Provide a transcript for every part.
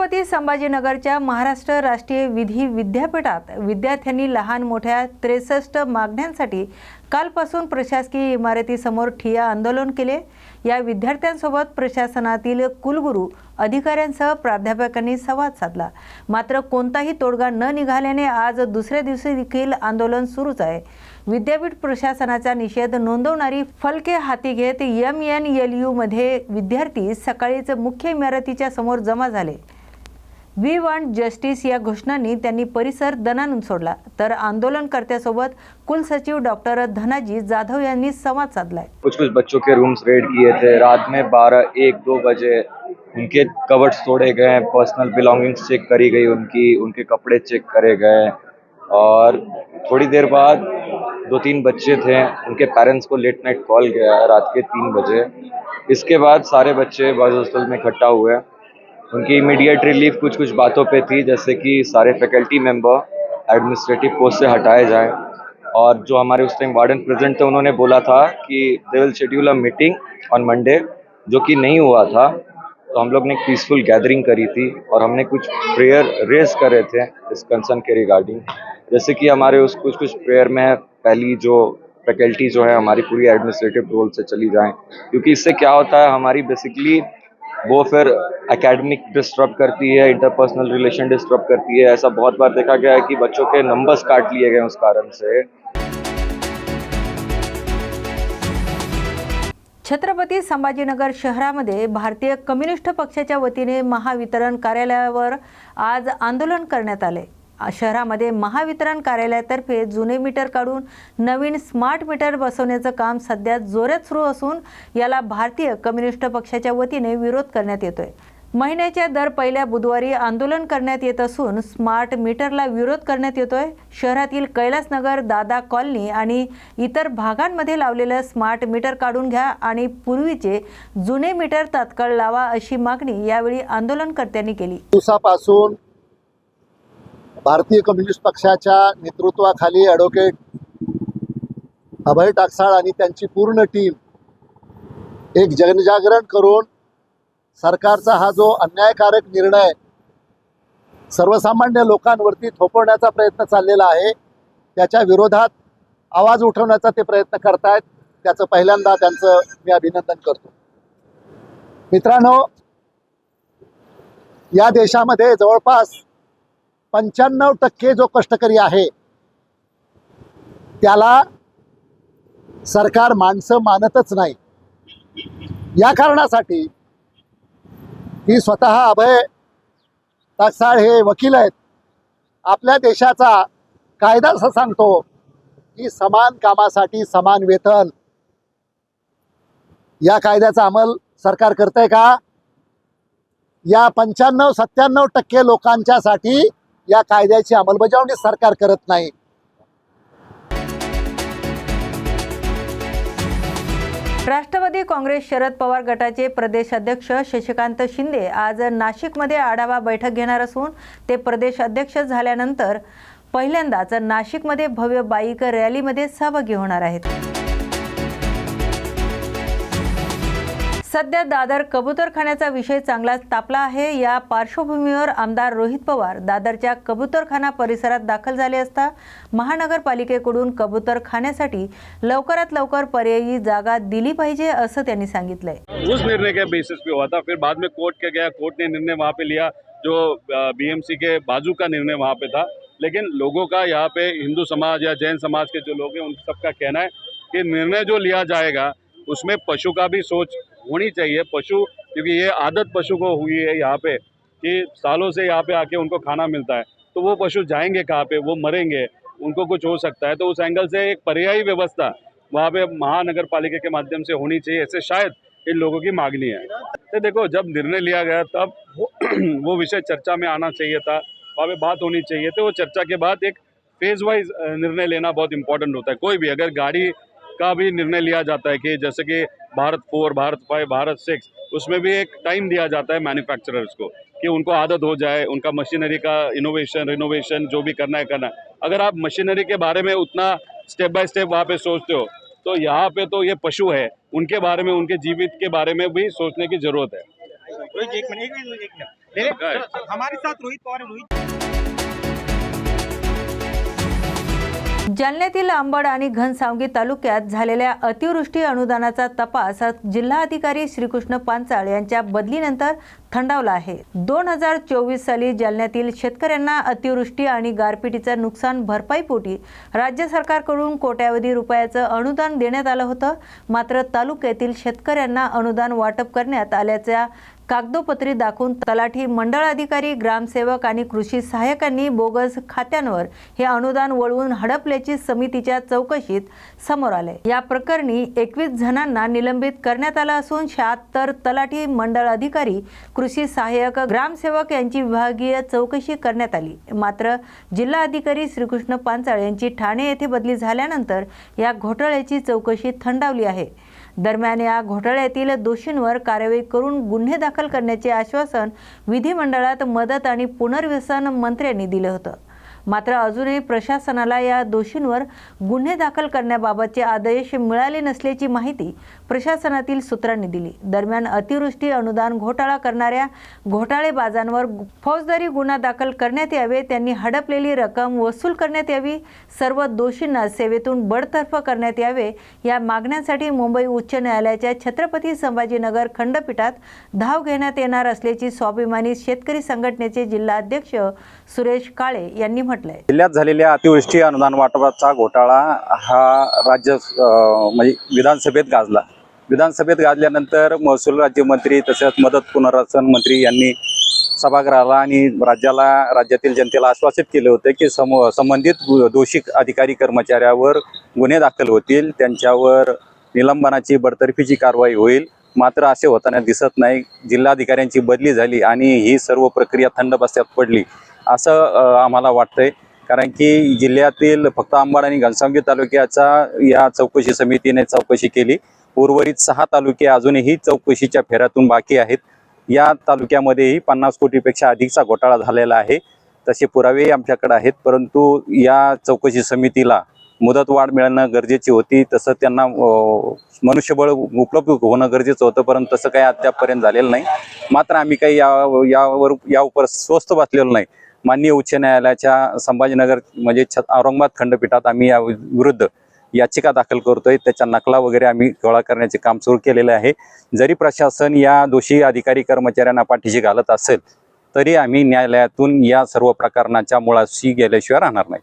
छत्रपती संभाजीनगरच्या महाराष्ट्र राष्ट्रीय विधी विद्यापीठात विद्यार्थ्यांनी लहान मोठ्या त्रेसष्ट मागण्यांसाठी कालपासून प्रशासकीय इमारतीसमोर ठिया आंदोलन केले. या विद्यार्थ्यांसोबत प्रशासनातील कुलगुरू अधिकाऱ्यांसह प्राध्यापकांनी संवाद साधला. मात्र कोणताही तोडगा न निघाल्याने आज दुसऱ्या दिवशी देखील आंदोलन सुरूच आहे. विद्यापीठ प्रशासनाचा निषेध नोंदवणारी फलके हाती घेत एम एन एल यूमध्ये विद्यार्थी सकाळीच मुख्य इमारतीच्या समोर जमा झाले. वी वॉन्ट जस्टिस या घोषणांनी त्यांनी परिसर दणानून सोडला. तर आंदोलनकर्त्यासोबत कुलसचिव डॉक्टर धनाजी जाधव यांनी संवाद साधलाय. कुछ कुछ बच्चों के रूम्स रेड किए थे। रात में बारह, एक, दो बजे उनके कवर्ड्स तोड़े गए पर्सनल बिलोंगिंग्स चेक करी गई उनकी, उनके कपड़े चेक करे गए। और थोड़ी देर बाद दो तीन बच्चे थे। उनके पेरेंट्स को लेट नाइट कॉल गया रात के तीन बजे। इसके बाद सारे बच्चे बॉयज़ हॉस्टल में इकट्ठा हुए। उनकी इमीडिएट रिलीफ कुछ कुछ बातों पे थी, जैसे कि सारे फैकल्टी मेंबर एडमिनिस्ट्रेटिव पोस्ट से हटाए जाएँ। और जो हमारे उस टाइम वार्डन प्रेजेंट थे, उन्होंने बोला था कि they will schedule a meeting on Monday जो कि नहीं हुआ था। तो हम लोग ने पीसफुल गैदरिंग करी थी और हमने कुछ प्रेयर रेज करे थे इस कंसर्न के रिगार्डिंग जैसे कि हमारे उस कुछ कुछ प्रेयर में पहली जो फैकल्टी जो है, हमारी पूरी एडमिनिस्ट्रेटिव रोल से चली जाए। क्योंकि इससे क्या होता है, हमारी बेसिकली वो फिर एकेडमिक डिस्टर्ब करती है इंटरपर्सनल रिलेशन डिस्टर्ब करती है ऐसा बहुत बार देखा गया है कि बच्चों के नंबर्स काट लिए गए उस कारण से। छत्रपती संभाजीनगर शहरामध्ये भारतीय कम्युनिस्ट पक्षाच्या वतीने महावितरण कार्यालयावर आज आंदोलन करण्यात आले. शहरामध्ये महावितरण कार्यालयातर्फे जुने मीटर काढून नवीन स्मार्ट मीटर बसवण्याचं काम सध्या जोरात सुरू असून याला भारतीय कम्युनिस्ट पक्षाच्या वतीने विरोध करण्यात येतोय. महिन्याच्या दर पहिल्या बुधवारी आंदोलन करण्यात येत असून स्मार्ट मीटरला विरोध करण्यात येतोय. शहरातील कैलासनगर दादा कॉलनी आणि इतर भागांमध्ये लावलेलं स्मार्ट मीटर काढून घ्या आणि पूर्वीचे जुने मीटर तात्काळ लावा अशी मागणी यावेळी आंदोलनकर्त्यांनी केली. दिवसापासून भारतीय कम्युनिस्ट पक्षाच्या नेतृत्वाखाली ॲडव्होकेट अभय टाकसाळ आणि त्यांची पूर्ण टीम एक जनजागरण करून सरकारचा हा जो अन्यायकारक निर्णय सर्वसामान्य लोकांवरती थोपवण्याचा प्रयत्न चाललेला आहे त्याच्या विरोधात आवाज उठवण्याचा ते प्रयत्न करतायत त्याचं पहिल्यांदा त्यांचं मी अभिनंदन करतो. मित्रांनो या देशामध्ये जवळपास पंच्याण्णव टक्के जो कष्टकरी आहे त्याला सरकार माणसं मानतच नाही. या कारणासाठी ही स्वतः अभय टाकसाळ हे वकील आहेत. आपल्या देशाचा कायदा असं सांगतो की समान कामासाठी समान वेतन. या कायद्याचा अंमल सरकार करतंय का? या पंच्याण्णव सत्त्याण्णव टक्के लोकांच्यासाठी या कायद्याची अंमलबजावणी सरकार करत नाही. राष्ट्रवादी काँग्रेस शरद पवार गटाचे प्रदेश अध्यक्ष शशिकांत शिंदे आज नाशिकमध्ये आढावा बैठक घेणार असून ते प्रदेश अध्यक्ष झाल्यानंतर पहिल्यांदाच नाशिकमध्ये भव्य बाईक रॅलीमध्ये सहभागी होणार आहेत. सध्या दादर कबूतरखान्याचा विषय चांगलाच तापला आहे. या पार्श्वभूमीवर आमदार रोहित पवार दादरच्या कबूतरखाना परिसरात दाखल झाले असता महानगरपालिकेकडून कबुतरखान्यासाठी लवकरात लवकर पर्यायी जागा दिली पाहिजे असं त्यांनी सांगितलंय. उस निर्णय के बेसिस पे हुआ था. फिर बाद में कोर्ट के गया कोर्ट ने निर्णय वहाँ पे लिया जो बीएमसी के बाजू का निर्णय वहाँ पे था. लेकिन लोगों का यहाँ पे हिंदू समाज या जैन समाज के जो लोग हैं उन सबका कहना है कि निर्णय जो लिया जाएगा उसमें पशु का भी सोच होनी चाहिए। पशु क्योंकि ये आदत पशु को हुई है यहाँ पे कि सालों से यहाँ पे आके उनको खाना मिलता है। तो वो पशु जाएँगे कहाँ पे? वो मरेंगे। उनको कुछ हो सकता है। तो उस एंगल से एक पर्यायी व्यवस्था वहाँ पे महानगर पालिका के माध्यम से होनी चाहिए। ऐसे शायद इन लोगों की मांगनी है। तो देखो जब निर्णय लिया गया तब वो, वो विषय चर्चा में आना चाहिए था। वहाँ पे बात होनी चाहिए। तो वो चर्चा के बाद एक फ़ेज़ वाइज निर्णय लेना बहुत इंपॉर्टेंट होता है। कोई भी अगर गाड़ी का भी निर्णय लिया जाता है कि जैसे कि Bharat four Bharat five Bharat six उसमें भी एक टाइम दिया जाता है मैन्युफैक्चरर्स को कि उनको आदत हो जाए उनका मशीनरी का इनोवेशन रिनोवेशन जो भी करना है करना है। अगर आप मशीनरी के बारे में उतना स्टेप बाय स्टेप वहाँ पे सोचते हो तो यहाँ पे तो ये पशु है उनके बारे में उनके जीवित के बारे में भी सोचने की ज़रूरत है? हमारे साथ रोहित पवार रोहित। जालन्यातील अंबड आणि घनसावंगी तालुक्यात झालेल्या अतिवृष्टी अनुदानाचा तपास जिल्हाधिकारी श्रीकृष्ण पांचाळ यांच्या बदलीनंतर थंडावला आहे. दोन हजार चोवीस साली जालन्यातील शेतकऱ्यांना अतिवृष्टी आणि गारपिटीचं नुकसान भरपाईपोटी राज्य सरकारकडून कोट्यावधी रुपयाचं अनुदान देण्यात आलं होतं. मात्र तालुक्यातील शेतकऱ्यांना अनुदान वाटप करण्यात आल्याच्या कागदोपत्री दाखवून तलाठी मंडळ अधिकारी ग्रामसेवक आणि कृषी सहाय्यकांनी बोगस खात्यांवर हे अनुदान वळवून हडपल्याची समितीच्या चौकशीत समोर आले. या प्रकरणी एकवीस जणांना निलंबित करण्यात आलं असून शहात्तर तलाठी मंडळ अधिकारी कृषी सहाय्यक ग्रामसेवक यांची विभागीय चौकशी करण्यात आली. मात्र जिल्हा अधिकारी श्रीकृष्ण पांचाळ यांची ठाणे येथे बदली झाल्यानंतर या घोटाळ्याची चौकशी थंडावली आहे. दरम्यान या घोटाळ्यातील दोषींवर कारवाई करून गुन्हे दाखल करण्याचे आश्वासन विधिमंडळात मदत आणि पुनर्वसन मंत्र्यांनी दिलं होतं. मात्र अजूनही प्रशासनाला या दोषींवर गुन्हे दाखल करण्याबाबतचे आदेश मिळाले नसल्याची माहिती प्रशासनातील सूत्रांनी दिली. दरम्यान अतिवृष्टी अनुदान घोटाळा करणाऱ्या घोटाळेबाजांवर फौजदारी गुन्हा दाखल करण्यात यावे त्यांनी हडपलेली रक्कम वसूल करण्यात यावी सर्व दोषींना सेवेतून बडतर्फ करण्यात यावे या मागण्यांसाठी मुंबई उच्च न्यायालयाच्या छत्रपती संभाजीनगर खंडपीठात धाव घेण्यात येणार असल्याची स्वाभिमानी शेतकरी संघटनेचे जिल्हाध्यक्ष सुरेश काळे यांनी म्हटलंय. जिल्ह्यात झालेल्या अतिवृष्टी अनुदान वाटपाचा घोटाळा हा राज्य म्हणजे विधानसभेत गाजला. विधानसभेत गाजल्यानंतर महसूल राज्यमंत्री तसेच मदत पुनर्वसन मंत्री यांनी सभागृहाला आणि राज्याला राज्यातील जनतेला आश्वासित केले होते की सम संबंधित दोषी अधिकारी कर्मचाऱ्यावर गुन्हे दाखल होतील त्यांच्यावर निलंबनाची बडतर्फीची कारवाई होईल. मात्र असे होताना दिसत नाही. जिल्हाधिकाऱ्यांची बदली झाली आणि ही सर्व प्रक्रिया थंड बस्त्यात पडली. असं आम्हाला वाटतंय. कारण की जिल्ह्यातील फक्त अंबाड आणि घनसावंगी तालुक्याचा या चौकशी समितीने चौकशी केली. उर्वरित सहा तालुके अजूनही चौकशीच्या फेऱ्यातून बाकी आहेत. या तालुक्यामध्येही पन्नास कोटीपेक्षा अधिकचा घोटाळा झालेला आहे. तसे पुरावेही आमच्याकडे आहेत. परंतु या चौकशी समितीला मुदतवाढ मिळणं गरजेची होती. तसं त्यांना मनुष्यबळ उपलब्ध होणं गरजेचं होतं. परंतु तसं काही अद्यापपर्यंत झालेलं नाही. मात्र आम्ही काही या यावर यावर स्वस्त बसलेलो नाही. माननीय उच्च न्यायालयाच्या संभाजीनगर म्हणजे छ औरंगाबाद खंडपीठात आम्ही या विरुद्ध याचिका दाखल करतोय. त्याच्या नकला वगैरे आम्ही गोळा करण्याचे काम सुरू केलेले आहे. जरी प्रशासन या दोषी अधिकारी कर्मचाऱ्यांना पाठीशी घालत असेल तरी आम्ही न्यायालयातून या सर्व प्रकरणाच्या मुळाशी गेल्याशिवाय राहणार नाही.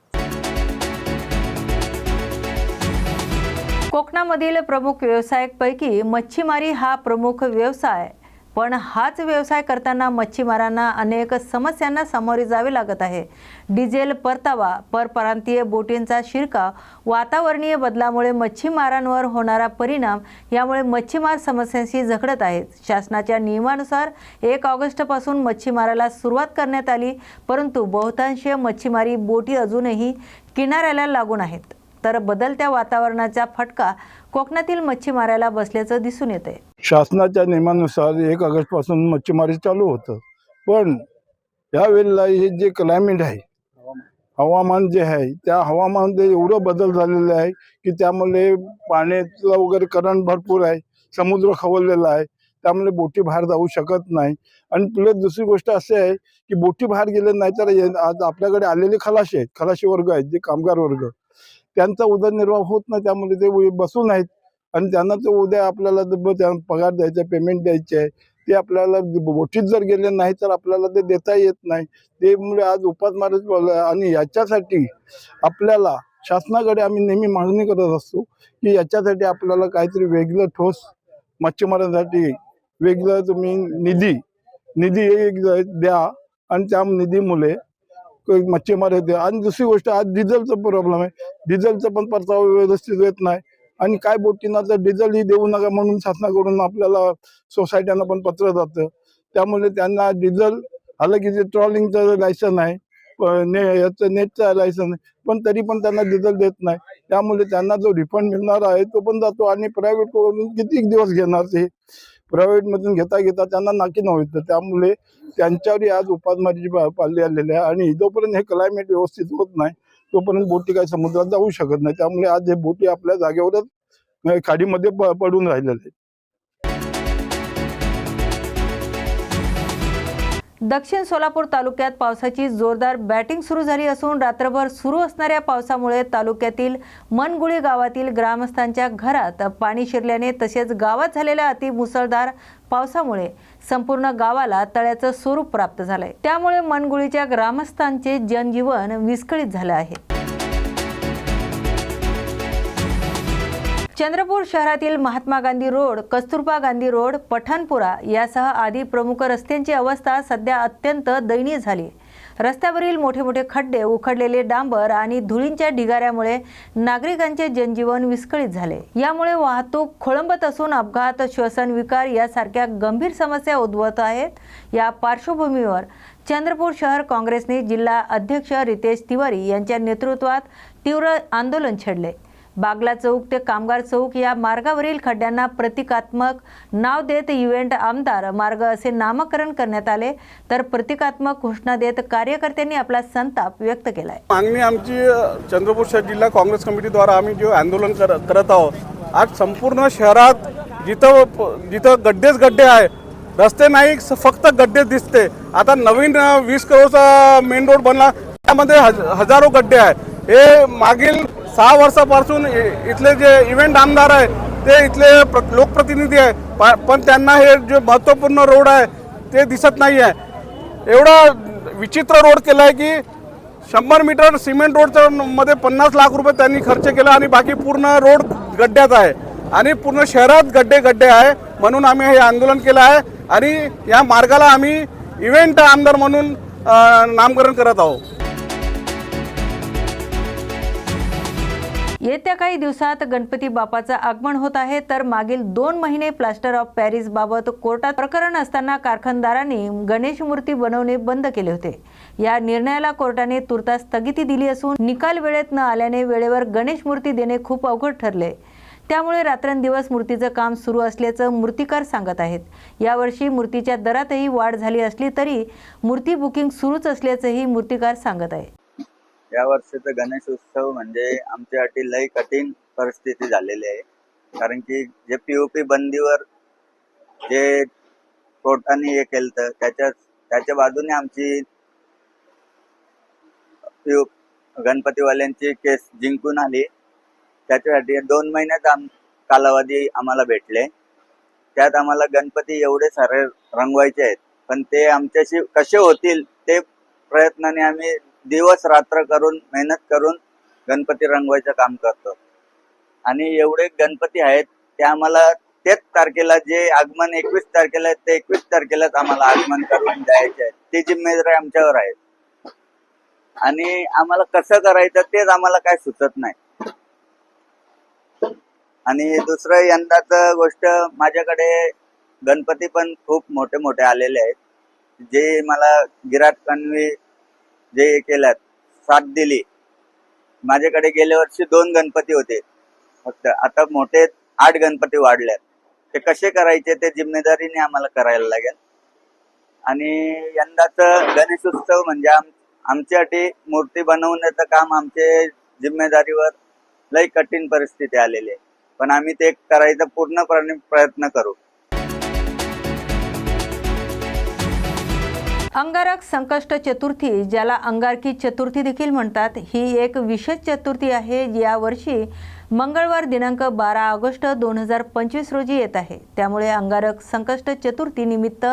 कोकणामधील प्रमुख व्यवसायापैकी मच्छीमारी हा प्रमुख व्यवसाय पण हाच व्यवसाय करताना मच्छीमारांना अनेक समस्यांना सामोरे जावे लागत आहे. डिझेल परतावा परप्रांतीय बोटींचा शिरकाव वातावरणीय बदलामुळे मच्छीमारांवर होणारा परिणाम यामुळे मच्छीमार समस्यांशी झगडत आहेत. शासनाच्या नियमानुसार एक ऑगस्टपासून मच्छीमाराला सुरुवात करण्यात आली परंतु बहुतांश मच्छीमारी बोटी अजूनही किनाऱ्याला लागून आहेत. तर बदलत्या वातावरणाचा फटका कोकणातील मच्छीमाराला बसल्याचं दिसून येते शासनाच्या नियमानुसार एक ऑगस्टपासून मच्छीमारी चालू होतं. पण यावेळेला हे जे क्लायमेट आहे हवामान जे आहे त्या हवामानामध्ये एवढं बदल झालेलं आहे की त्यामुळे पाण्याचं वगैरे करंट भरपूर आहे समुद्र खवळलेला आहे त्यामुळे बोटी बाहेर जाऊ शकत नाही. आणि प्लस दुसरी गोष्ट अशी आहे की बोटी बाहेर गेले नाही तर आज आपल्याकडे आलेले खलाशी आहेत खलाशी वर्ग आहेत जे कामगार वर्ग. त्यांचा उदरनिर्वाह होत नाही त्यामुळे ते बसून आहेत आणि त्यांना तर उद्या आपल्याला पगार द्यायचा पेमेंट द्यायचे आहे ते आपल्याला बोटीत जर गेले नाही तर आपल्याला ते देता येत नाही. ते मुळे आज उपासमारच बोललं आणि याच्यासाठी आपल्याला शासनाकडे आम्ही नेहमी मागणी करत असतो की याच्यासाठी आपल्याला काहीतरी वेगळं ठोस मच्छीमारांसाठी वेगळं तुम्ही निधी निधी एक द्या. आणि त्या निधीमुळे मच्छीमार येते आणि दुसरी गोष्ट आज डिझेलचा प्रॉब्लेम आहे. डिझेलचा पण परतावा व्यवस्थित येत नाही. आणि काय बोटींना तर डिझेल ही देऊ नका म्हणून शासनाकडून आपल्याला सोसायट्यांना पण पत्र जातं. त्यामुळे त्यांना डिझेल आलं की जे ट्रॉलिंगचं लायसन आहे प- ने याचं नेटचं लायसन आहे पण तरी पण त्यांना डिझेल देत नाही. त्यामुळे त्यांना जो रिफंड मिळणार आहे तो पण जातो. आणि प्रायव्हेट किती दिवस घेणार ते? प्रायव्हेटमधून घेता घेता त्यांना नाकी नव्हतं. त्यामुळे त्यांच्यावरही आज उपासमारीची पा- पाळली आलेली आहे आणि जोपर्यंत हे क्लायमेट व्यवस्थित होत नाही. तोपर्यंत बोटी काही समुद्रात जाऊ शकत नाही. त्यामुळे आज हे बोटी आपल्या जागेवरच खाडीमध्ये प- पडून राहिलेले दक्षिण सोलापूर तालुक्यात पावसाची जोरदार बॅटिंग सुरू झाली असून रात्रभर सुरू असणाऱ्या पावसामुळे तालुक्यातील मनगुळी गावातील ग्रामस्थांच्या घरात पाणी शिरल्याने तसेच गावात झालेल्या अतिमुसळधार पावसामुळे संपूर्ण गावाला तळ्याचं स्वरूप प्राप्त झालंय. त्यामुळे मनगुळीच्या ग्रामस्थांचे जनजीवन विस्कळीत झालं आहे. चंद्रपूर शहरातील महात्मा गांधी रोड कस्तुरबा गांधी रोड पठाणपुरा यासह आदी प्रमुख रस्त्यांची अवस्था सध्या अत्यंत दयनीय झाली. रस्त्यावरील मोठे मोठे खड्डे उखडलेले डांबर आणि धुळींच्या ढिगाऱ्यामुळे नागरिकांचे जनजीवन विस्कळीत झाले. यामुळे वाहतूक खोळंबत असून अपघात श्वसन विकार यासारख्या गंभीर समस्या उद्भवत आहेत. या पार्श्वभूमीवर चंद्रपूर शहर काँग्रेसने जिल्हा अध्यक्ष रितेश तिवारी यांच्या नेतृत्वात तीव्र आंदोलन छेडले. बागला चौक ते कामगार चौक या मार्गावरील खड्ड्यांना प्रतिकात्मक नाव देत इव्हेंट आमदार मार्ग असे नामकरण करण्यात आले. तर प्रतिकात्मक घोषणा देत कार्यकर्त्यांनी आपला संताप व्यक्त केलाय. मागणी आमची चंद्रपूर शहर जिल्हा काँग्रेस कमिटीद्वारा आम्ही जे आंदोलन करत आहोत आज संपूर्ण शहरात जिथं जिथं गड्डेच गड्डे आहे रस्ते नाही फक्त गड्डेच दिसते. आता नवीन वीस करोडचा मेन रोड बनला त्यामध्ये हज हजारो गड्डे आहे हे मागील सहा वर्षापासून इ- इथले जे इव्हेंट आमदार आहे ते इथले प्र- लोकप्रतिनिधी आहे. प- पण त्यांना हे जे महत्त्वपूर्ण रोड आहे ते दिसत नाही आहे एवढा विचित्र रोड केला आहे की शंभर मीटर सिमेंट रोडच्या मध्ये पन्नास लाख रुपये त्यांनी खर्च केला आणि बाकी पूर्ण रोड गड्ड्यात आहे. आणि पूर्ण शहरात गड्डे गड्डे आहे म्हणून आम्ही हे आंदोलन केलं आहे. आणि या मार्गाला आम्ही इव्हेंट आमदार म्हणून नामकरण करत आहोत. येत्या काही दिवसात गणपती बापाचं आगमन होत आहे तर मागील दोन महिने प्लास्टर ऑफ पॅरिस बाबत कोर्टात प्रकरण असताना कारखानदारांनी गणेश मूर्ती बनवणे बंद केले होते. या निर्णयाला कोर्टाने तुर्तास स्थगिती दिली असून निकाल वेळेत न आल्याने वेळेवर गणेश मूर्ती देणे खूप अवघड ठरले. त्यामुळे रात्रंदिवस मूर्तीचं काम सुरू असल्याचं मूर्तिकार सांगत आहेत. यावर्षी मूर्तीच्या दरातही वाढ झाली असली तरी मूर्ती बुकिंग सुरूच असल्याचंही मूर्तिकार सांगत आहे या वर्षीचा गणेश उत्सव म्हणजे आमच्यासाठी लय कठीण परिस्थिती झालेली आहे. कारण की जे पीओपी बंदीवर जे कोर्टाने हे केलं त्याच्या त्याच्या बाजूने आमची पीओ गणपतीवाल्यांची केस जिंकून आली. त्याच्यासाठी दोन महिन्यात आम कालावधी आम्हाला भेटले. त्यात आम्हाला गणपती एवढे सारे रंगवायचे आहेत. पण ते आमच्याशी कसे होतील ते प्रयत्नाने आम्ही दिवस रात्र करून मेहनत करून गणपती रंगवायचं काम करतो. आणि एवढे गणपती आहेत ते आम्हाला तेच तारखेला जे आगमन एकवीस तारखेला ते एकवीस तारखेलाच आम्हाला आगमन करून द्यायचे आहे ती जिम्मेदारी आमच्यावर आहे. आणि आम्हाला कसं करायचं तेच आम्हाला काय सुचत नाही. आणि दुसरं यंदाच गोष्ट माझ्याकडे गणपती पण खूप मोठे मोठे आलेले आहेत. जे मला गिराट कणवी जे हे केल्यात साथ दिली. माझ्याकडे गेल्या वर्षी दोन गणपती होते. फक्त आता मोठे आठ गणपती वाढल्यात. ते कसे करायचे ते जिम्मेदारीने आम्हाला करायला लागेल. आणि यंदाच गणेश उत्सव म्हणजे आम आमच्यासाठी मूर्ती बनवण्याचं काम आमचे जिम्मेदारीवर लई कठीण परिस्थिती आलेली आहे. पण आम्ही ते करायचा पूर्णपणे प्रयत्न करू. अंगारक संकष्ट चतुर्थी ज्याला अंगारकी चतुर्थी देखील म्हणतात ही एक विशेष चतुर्थी आहे. जी यावर्षी मंगळवार दिनांक बारा ऑगस्ट दोन हजार पंचवीस रोजी येत आहे. त्यामुळे अंगारक संकष्ट चतुर्थी निमित्त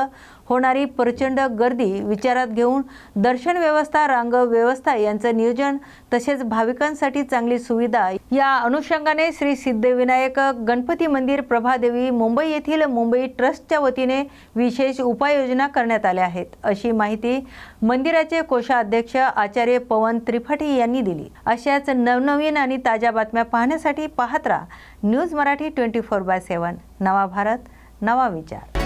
होणारी प्रचंड गर्दी विचारात घेऊन दर्शन व्यवस्था रांग व्यवस्था यांचं नियोजन तसेच भाविकांसाठी चांगली सुविधा या अनुषंगाने श्री सिद्धविनायक गणपती मंदिर प्रभादेवी मुंबई येथील मुंबई ट्रस्टच्या वतीने विशेष उपाययोजना करण्यात आल्या आहेत. अशी माहिती मंदिराचे कोषाध्यक्ष आचार्य पवन त्रिपाठी यांनी दिली. अशाच नवनवीन आणि ताज्या बातम्या पाहण्यासाठी पाहत राहा news Marathi twenty four by seven. नवा भारत नवा विचार.